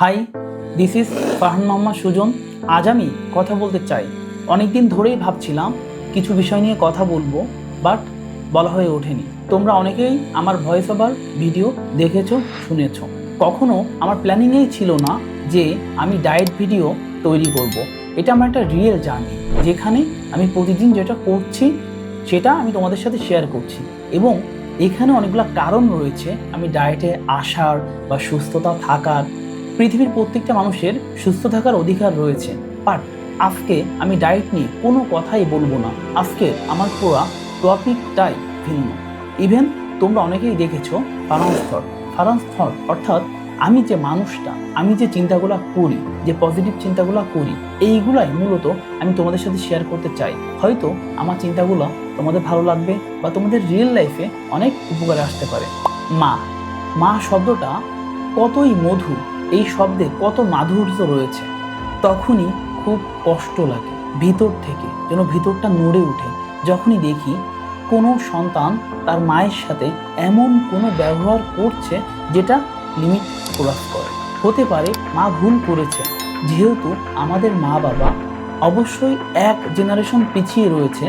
Hi, this is Farhan Mohammad Sujon. আজ আমি কথা বলতে চাই। অনেক দিন ধরেই ভাবছিলাম কিছু বিষয় নিয়ে কথা বলব, বাট বলা হয়ে ওঠেনি। তোমরা অনেকেই আমার ভয়েস ওভার ভিডিও দেখেছ, শুনেছো। কখনো আমার প্ল্যানিংয়েই ছিল না যে আমি ডায়েট ভিডিও তৈরি করব। এটা আমার একটা রিয়েল জার্নি যেখানে আমি প্রতিদিন যেটা করছি, সেটা আমি তোমাদের সাথে শেয়ার করছি। এবং এখানে অনেকগুলো কারণ রয়েছে, আমি ডায়েটে আসার বা সুস্থতা থাকার পৃথিবীর প্রত্যেকটা মানুষের সুস্থ থাকার অধিকার রয়েছে। বাট আজকে আমি ডায়েট নিয়ে কোনো কথাই বলব না। আজকে আমার পুরো টপিকটাই ভিন্ন। ইভেন তোমরা অনেকেই দেখেছ ফারান্স থট অর্থাৎ আমি যে মানুষটা, আমি যে চিন্তাগুলো করি, যে পজিটিভ চিন্তাগুলো করি, এইগুলাই মূলত আমি তোমাদের সাথে শেয়ার করতে চাই। হয়তো আমার চিন্তাগুলো তোমাদের ভালো লাগবে বা তোমাদের রিয়েল লাইফে অনেক উপকারে আসতে পারে। মা মা শব্দটা কতই মধু এই শব্দে কত মাধুর্য রয়েছে। তখনই খুব কষ্ট লাগে, ভিতর থেকে, যেন ভিতরটা নড়ে ওঠে। যখনই দেখি কোনো সন্তান তার মায়ের সাথে এমন কোনো ব্যবহার করছে যেটা লিমিট ক্রস করে। হতে পারে মা ভুল করেছে, যেহেতু আমাদের মা বাবা অবশ্যই এক জেনারেশন পিছিয়ে রয়েছে,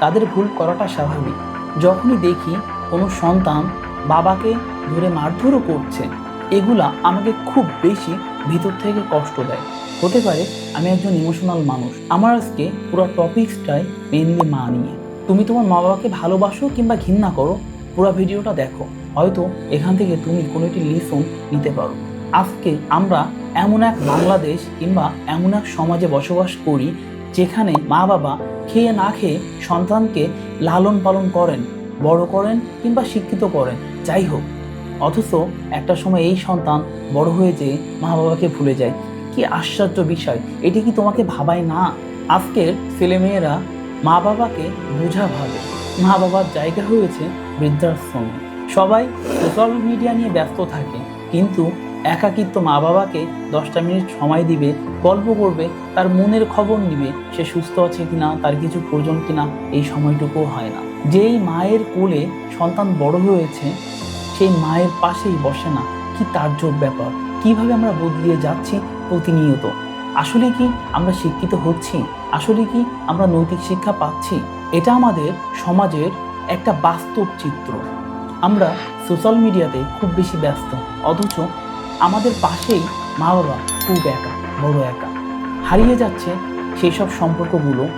তাদের ভুল করাটা স্বাভাবিক। যখনই দেখি কোনো সন্তান বাবাকে ধরে মারধরও করছে এগুলা আমাকে খুব বেশি ভিতর থেকে কষ্ট দেয়। হতে পারে আমি একজন ইমোশনাল মানুষ। আমার আজকে পুরো টপিক্সটাই মেনলি মা নিয়ে। তুমি তোমার মা বাবাকে ভালোবাসো কিংবা ঘৃণা করো, পুরো ভিডিওটা দেখো। হয়তো এখান থেকে তুমি কোনো একটি লিসন নিতে পারো। আজকে আমরা এমন এক বাংলাদেশ কিংবা এমন এক সমাজে বসবাস করি, যেখানে মা বাবা খেয়ে না খেয়ে সন্তানকে লালন পালন করেন, বড় করেন কিংবা শিক্ষিত করেন। যাই হোক অথচ একটা সময় এই সন্তান বড় হয়ে যেয়ে মা বাবাকে ভুলে যায়। কি আশ্চর্য বিষয়, এটি কি তোমাকে ভাবায় না? আজকের ছেলেমেয়েরা মা বাবাকে বোঝা ভাবে। মা বাবার জায়গা হয়েছে বৃদ্ধাশ্রমে। সবাই সোশ্যাল মিডিয়া নিয়ে ব্যস্ত থাকে, কিন্তু একাকিত্ব মা বাবাকে দশটা মিনিট সময় দিবে, গল্প করবে, তার মনের খবর নিবে, সে সুস্থ আছে কিনা, তার কিছু প্রয়োজন কিনা, এই সময়টুকুও হয় না। যেই মায়ের কোলে সন্তান বড় হয়েছে সেই মায়ের পাশেই বসে না। কি তার্জব ব্যাপার। কীভাবে আমরা বদলিয়ে যাচ্ছি প্রতিনিয়ত? আসলে কি আমরা শিক্ষিত হচ্ছি? আসলে কি আমরা নৈতিক শিক্ষা পাচ্ছি? এটা আমাদের সমাজের একটা বাস্তব চিত্র। আমরা সোশ্যাল মিডিয়াতে খুব বেশি ব্যস্ত, অথচ আমাদের পাশেই মা বাবা খুব একা, বড় একা। হারিয়ে যাচ্ছে সেই সব সম্পর্কগুলো,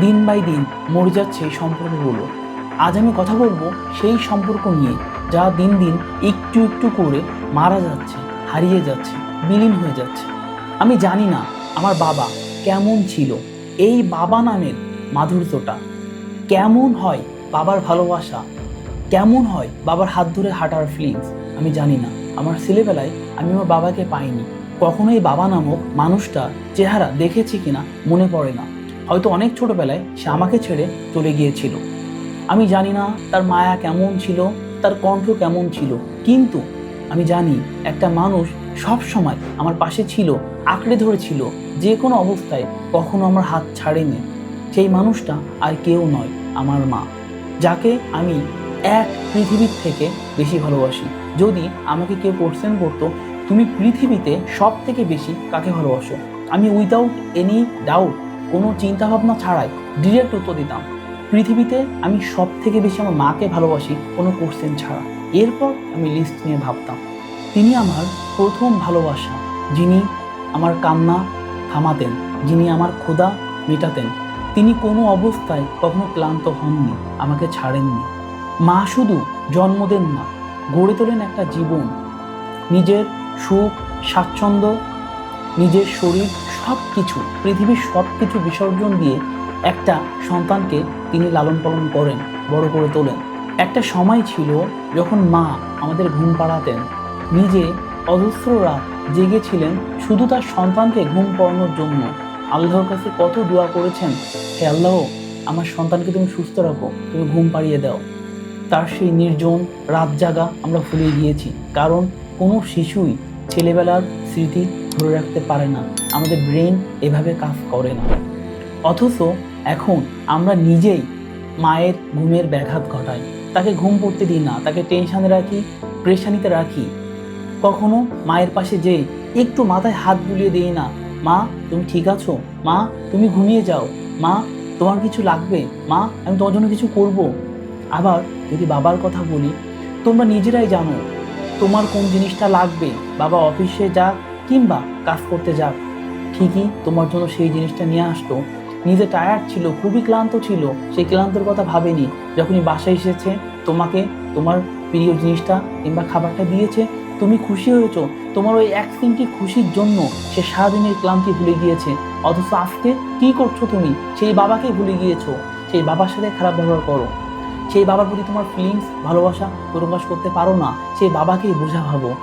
দিন বাই দিন মরে যাচ্ছে এই সম্পর্কগুলো। আজ আমি কথা বলব সেই সম্পর্ক নিয়ে যা দিন দিন একটু একটু করে মারা যাচ্ছে, হারিয়ে যাচ্ছে, বিলীন হয়ে যাচ্ছে। আমি জানি না আমার বাবা কেমন ছিল। এই বাবা নামের মাধুর্যটা কেমন হয় বাবার ভালোবাসা? কেমন হয় বাবার হাত ধরে হাঁটার ফিলিংস আমি জানি না। আমার ছেলেবেলায় আমি আমার বাবাকে পাইনি। কখনোই বাবা নামক মানুষটা চেহারা দেখেছি কিনা মনে পড়ে না। হয়তো অনেক ছোটবেলায় সে আমাকে ছেড়ে চলে গিয়েছিল। আমি জানি না তার মায়া কেমন ছিল। তার কণ্ঠ কেমন ছিল? কিন্তু আমি জানি একটা মানুষ সব সময় আমার পাশে ছিল, আঁকড়ে ধরেছিল, যে কোনো অবস্থায় কখনো আমার হাত ছাড়েনি। সেই মানুষটা আর কেউ নয়, আমার মা, যাকে আমি এক পৃথিবীর থেকে বেশি ভালোবাসি। যদি আমাকে কেউ কোশ্চেন করতো, তুমি পৃথিবীতে সব থেকে বেশি কাকে ভালোবাসো? আমি উইদাউট এনি ডাউট কোনো চিন্তাভাবনা ছাড়াই ডিরেক্ট উত্তর দিতাম। পৃথিবীতে আমি সব থেকে বেশি আমার মাকে ভালোবাসি কোনো কোশ্চেন ছাড়া। এরপর আমি লিস্ট নিয়ে ভাবতাম, তিনি আমার প্রথম ভালোবাসা, যিনি আমার কান্না থামাতেন, যিনি আমার ক্ষুধা মেটাতেন। তিনি কোনো অবস্থায় কখনো ক্লান্ত হননি, আমাকে ছাড়েননি। মা শুধু জন্ম দেন না, গড়ে তোলেন একটা জীবন। নিজের সুখ, স্বাচ্ছন্দ্য, নিজের শরীর সব কিছু পৃথিবীর সব কিছু বিসর্জন দিয়ে একটা সন্তানকে তিনি লালন পালন করেন, বড় করে তোলেন। একটা সময় ছিল যখন মা আমাদের ঘুম পাড়াতেন। নিজে অজস্র রাত জেগেছিলেন শুধু তার সন্তানকে ঘুম পড়ানোর জন্য। আল্লাহর কাছে কত দোয়া করেছেন, হে আল্লাহ, আমার সন্তানকে তুমি সুস্থ রাখো, তুমি ঘুম পাড়িয়ে দাও। তার সেই নির্জন রাত জাগা আমরা ভুলে গিয়েছি, কারণ কোনো শিশুই ছেলেবেলার স্মৃতি ধরে রাখতে পারে না। আমাদের ব্রেন এভাবে কাজ করে না। অথচ এখন আমরা নিজেই মায়ের ঘুমের ব্যাঘাত ঘটাই। তাকে ঘুম পড়তে দিই না, তাকে টেনশানে রাখি প্রেশানিতে রাখি। কখনো মায়ের পাশে যে একটু মাথায় হাত বুলিয়ে দেই না, মা, তুমি ঠিক আছো? মা, তুমি ঘুমিয়ে যাও। মা, তোমার কিছু লাগবে? মা, আমি তোমার জন্য কিছু করব? আবার যদি বাবার কথা বলি, তোমরা নিজেরাই জানো তোমার কোন জিনিসটা লাগবে? বাবা অফিসে যাক কিংবা কাজ করতে যাক। ঠিকই তোমার জন্য সেই জিনিসটা নিয়ে আসতো। নিজে টায়ার্ড ছিল, খুবই ক্লান্ত ছিল, সেই ক্লান্তর কথা ভাবেনি। যখনই বাসায় এসেছে, তোমাকে, তোমার প্রিয় জিনিসটা কিংবা খাবারটা দিয়েছে, তুমি খুশি হয়েছো। তোমার ওই এক সিনটি খুশির জন্য সে সারাদিনের ক্লান্তি ভুলে গিয়েছে। অথচ আজকে কি করছ তুমি? সেই বাবাকে ভুলে গিয়েছো। সেই বাবার সাথে খারাপ ব্যবহার করো। সেই বাবার প্রতি তোমার ফিলিংস ভালোবাসা প্রকাশ করতে পারো না। সেই বাবাকেই বোঝা ভাবো।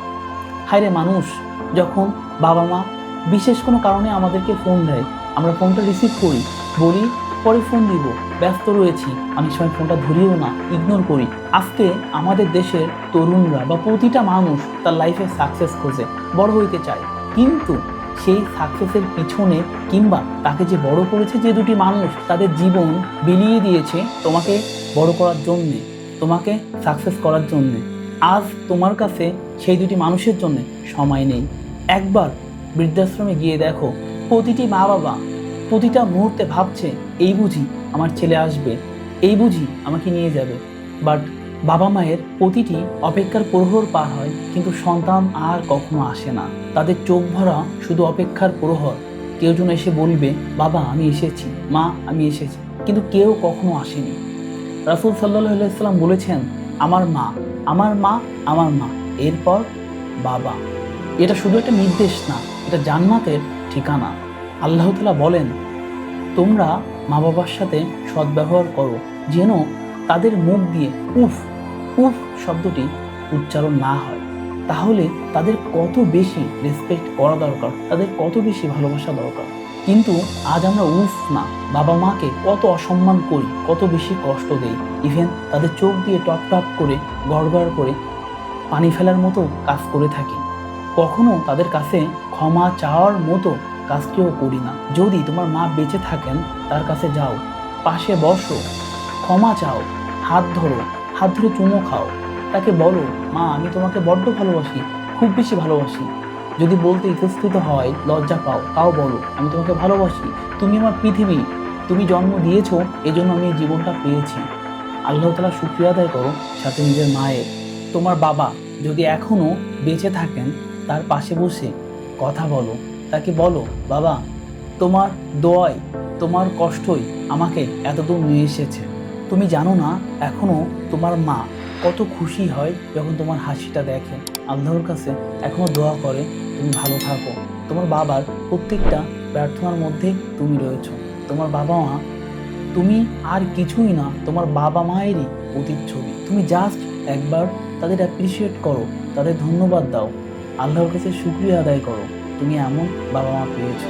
হায় রে মানুষ, যখন বাবা মা বিশেষ কোনো কারণে আমাদেরকে ফোন দেয় আমরা ফোনটা রিসিভ করি বলি পরে ফোন দিব। ব্যস্ত রয়েছি অনেক সময় ফোনটা ধরিও না ইগনোর করি। আজকে আমাদের দেশের তরুণরা বা প্রতিটা মানুষ তার লাইফে সাকসেস খোঁজে, বড় হইতে চায়। কিন্তু সেই সাকসেসের পিছনে কিংবা তাকে যে বড় করেছে যে দুটি মানুষ, তাদের জীবন বিলিয়ে দিয়েছে তোমাকে বড় করার জন্যে, তোমাকে সাকসেস করার জন্যে। আজ তোমার কাছে সেই দুটি মানুষের জন্য সময় নেই। একবার বৃদ্ধাশ্রমে গিয়ে দেখো প্রতিটি মা বাবা প্রতিটা মুহূর্তে ভাবছে, এই বুঝি আমার ছেলে আসবে, এই বুঝি আমাকে নিয়ে যাবে। বাট বাবা মায়ের প্রতিটি অপেক্ষার প্রহর পার হয়, কিন্তু সন্তান আর কখনো আসে না। তাদের চোখ ভরা শুধু অপেক্ষার প্রহর। কেউ যেন এসে বলবে, বাবা, আমি এসেছি। মা, আমি এসেছি। কিন্তু কেউ কখনো আসেনি। রাসুল সাল্লাহ সাল্লাম বলেছেন, আমার মা আমার মা আমার মা। এরপর বাবা। এটা শুধু একটা নির্দেশ না, এটা জান্নাতের ঠিকানা। আল্লাহ তালা বলেন, তোমরা মা বাবার সাথে সদ্ব্যবহার করো, যেন তাদের মুখ দিয়ে উফ উফ শব্দটি উচ্চারণ না হয়। তাহলে তাদের কত বেশি রেসপেক্ট করা দরকার, তাদের কত বেশি ভালোবাসা দরকার। কিন্তু আজ আমরা উফ না বাবা মাকে কত অসম্মান করি, কত বেশি কষ্ট দেই। ইভেন তাদের চোখ দিয়ে টপ টপ করে গড়গড় করে পানি ফেলার মতো কাজ করে থাকি। কখনো তাদের কাছে ক্ষমা চাওয়ার মতো কাজটিও করি না। যদি তোমার মা বেঁচে থাকেন, তার কাছে যাও, পাশে বসো, ক্ষমা চাও, হাত ধরো, হাত ধরে চুমো খাও। তাকে বলো, মা, আমি তোমাকে বড্ড ভালোবাসি, খুব বেশি ভালোবাসি। যদি বলতে ইতস্তত হয়, লজ্জা পাও, তাও বলো, আমি তোমাকে ভালোবাসি। তুমি আমার পৃথিবী, তুমি জন্ম দিয়েছ, এজন্য আমি এই জীবনটা পেয়েছি। আল্লাহ তালা শুক্রিয়া আদায় করো, সাথে নিজের মায়ের। তোমার বাবা যদি এখনও বেঁচে থাকেন তার পাশে বসে কথা বলো। তাকে বলো, বাবা, তোমার দোয়াই, তোমার কষ্টই আমাকে এতদূর নিয়ে এসেছে। তুমি জানো না এখনও তোমার মা কত খুশি হয় যখন তোমার হাসিটা দেখে। আল্লাহর কাছে এখনও দোয়া করে, তুমি ভালো থাকো। তোমার বাবার প্রত্যেকটা প্রার্থনার মধ্যে তুমি রয়েছো। তোমার বাবা মা, তুমি আর কিছুই না, তোমার বাবা মায়েরই অতীত ছবি তুমি জাস্ট একবার তাদের অ্যাপ্রিসিয়েট করো, তাদের ধন্যবাদ দাও। আল্লাহর কাছে শুক্রিয়া আদায় করো, তুমি এমন বাবা মা পেয়েছ।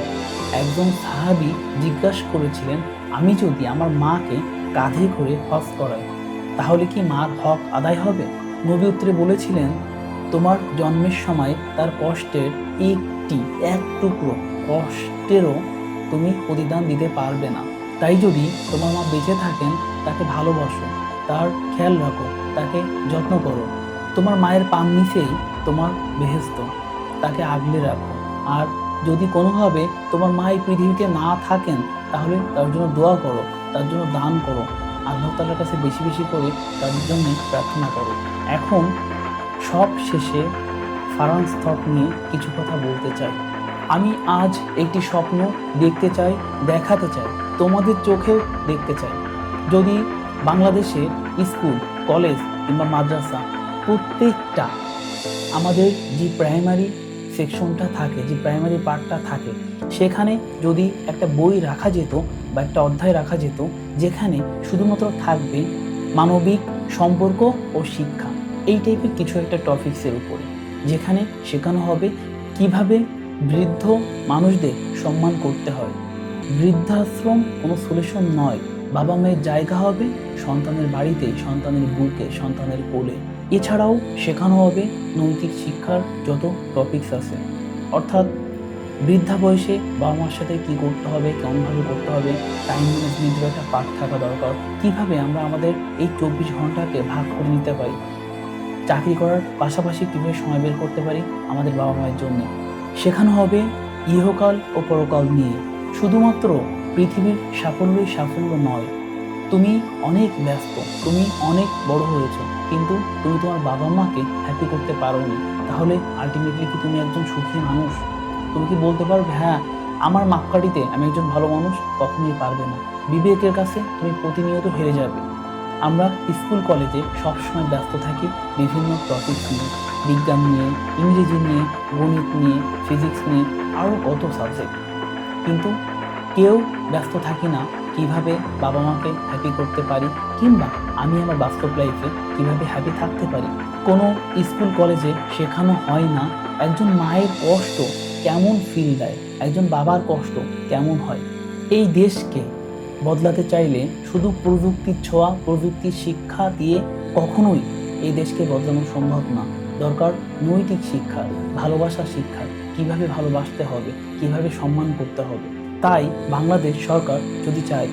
একজন সাহাবি জিজ্ঞাসা করেছিলেন, আমি যদি আমার মাকে কাঁধে করে হজ করাই, তাহলে কি মার হক আদায় হবে? নবী উত্তরে বলেছিলেন, তোমার জন্মের সময় তার কষ্টের একটি, এক টুকরো কষ্টেরও তুমি প্রতিদান দিতে পারবে না। তাই যদি তোমার মা বেঁচে থাকেন, তাকে ভালোবাসো, তার খেয়াল রাখো, তাকে যত্ন করো। তোমার মায়ের পান নিচেই তোমার বেহেস্ত তাকে আগলে রাখো। আর যদি কোনোভাবে তোমার মা এই পৃথিবীতে না থাকেন, তাহলে তার জন্য দোয়া করো, তার জন্য দান করো। আল্লাহ তালার কাছে বেশি বেশি করে তার জন্য প্রার্থনা করো। এখন সব শেষে ফারান স্তক নিয়ে কিছু কথা বলতে চাই। আমি আজ একটি স্বপ্ন দেখতে চাই, দেখাতে চাই, তোমাদের চোখেও দেখতে চাই। যদি বাংলাদেশে স্কুল, কলেজ কিংবা মাদ্রাসা প্রত্যেকটা আমাদের যে প্রাইমারি সেকশনটা থাকে, যে প্রাইমারি পার্টটা থাকে, সেখানে যদি একটা বই রাখা যেত বা একটা অধ্যায় রাখা যেত, যেখানে শুধুমাত্র থাকবে মানবিক সম্পর্ক ও শিক্ষা, এই টাইপের কিছু একটা টপিক্সের উপরে, যেখানে শেখানো হবে কীভাবে বৃদ্ধ মানুষদের সম্মান করতে হয়। বৃদ্ধাশ্রম কোনো সলিউশন নয়। বাবা মায়ের জায়গা হবে সন্তানের বাড়িতে, সন্তানের বুকে, সন্তানের কোলে। এছাড়াও শেখানো হবে নৈতিক শিক্ষার যত টপিকস আছে। অর্থাৎ বৃদ্ধা বয়সে বাবা মার সাথে কী করতে হবে, কেমনভাবে করতে হবে টাইম ম্যানেজমেন্টের একটা পাঠ থাকা দরকার। কীভাবে আমরা আমাদের এই চব্বিশ ঘন্টাকে ভাগ করে নিতে পারি? চাকরি করার পাশাপাশি কীভাবে সময় বের করতে পারি আমাদের বাবা মায়ের জন্য? শেখানো হবে ইহকাল ও পরকাল নিয়ে। শুধুমাত্র পৃথিবীর সাফল্যই সাফল্য নয়। তুমি অনেক ব্যস্ত, তুমি অনেক বড় হয়েছো। কিন্তু তুমি তোমার বাবা মাকে হ্যাপি করতে পারোনি। তাহলে আলটিমেটলি কি তুমি একজন সুখী মানুষ? তুমি কি বলতে পারবে হ্যাঁ আমার মাপকাঠিতে আমি একজন ভালো মানুষ, কখনোই পারবে না। বিবেকের কাছে তুমি প্রতিনিয়ত হেরে যাবে। আমরা স্কুল কলেজে সবসময় ব্যস্ত থাকি বিভিন্ন টপিক নিয়ে। বিজ্ঞান নিয়ে, ইংরেজি নিয়ে, গণিত নিয়ে ফিজিক্স নিয়ে আরও কত সাবজেক্ট কিন্তু কেউ ব্যস্ত থাকি না কীভাবে বাবা মাকে হ্যাপি করতে পারি কিংবা আমি আমার বাস্তব লাইফে কীভাবে হ্যাপি থাকতে পারি? কোনো স্কুল কলেজে শেখানো হয় না। একজন মায়ের কষ্ট কেমন ফিল দেয়? একজন বাবার কষ্ট কেমন হয়? এই দেশকে বদলাতে চাইলে শুধু প্রযুক্তির ছোঁয়া, প্রযুক্তির শিক্ষা দিয়ে কখনোই এই দেশকে বদলানো সম্ভব না। দরকার নৈতিক শিক্ষা, ভালোবাসার শিক্ষা, কীভাবে ভালোবাসতে হবে, কীভাবে সম্মান করতে হবে। তাই বাংলাদেশ সরকার যদি চায়,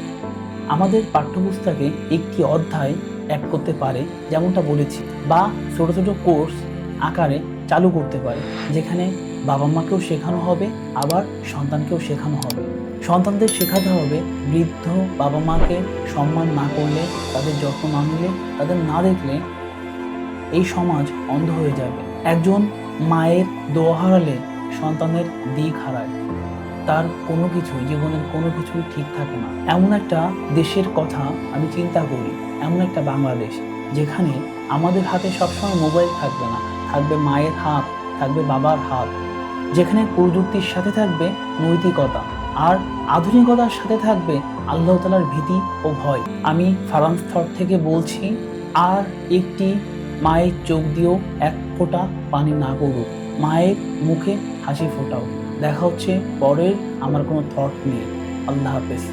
আমাদের পাঠ্যপুস্তকে একটি অধ্যায় অ্যাড করতে পারে, যেমনটা বলেছি, বা ছোটো ছোটো কোর্স আকারে চালু করতে পারে, যেখানে বাবা মাকেও শেখানো হবে, আবার সন্তানকেও শেখানো হবে। সন্তানদের শেখাতে হবে, বৃদ্ধ বাবা মাকে সম্মান না করলে, তাদের যত্ন না নিলে, তাদের না দেখলে এই সমাজ অন্ধ হয়ে যাবে। একজন মায়ের দোয়া হারালে সন্তানের দিক হারায়। তার কোনো কিছুই, জীবনের কোনো কিছুই ঠিক থাকে না। এমন একটা দেশের কথা আমি চিন্তা করি, এমন একটা বাংলাদেশ যেখানে আমাদের হাতে সবসময় মোবাইল থাকবে না। থাকবে মায়ের হাত, থাকবে বাবার হাত। যেখানে প্রযুক্তির সাথে থাকবে নৈতিকতা আর আধুনিকতার সাথে থাকবে আল্লাহ তালার ভীতি ও ভয়। আমি ফারান স্তর থেকে বলছি, আর একটি মায়ের চোখ দিয়েও এক ফোঁটা পানি না করুক মায়ের মুখে হাসি ফোটাও। দেখা হচ্ছে পরের আমার কোনো থট নেই আল্লাহ হাফেজ।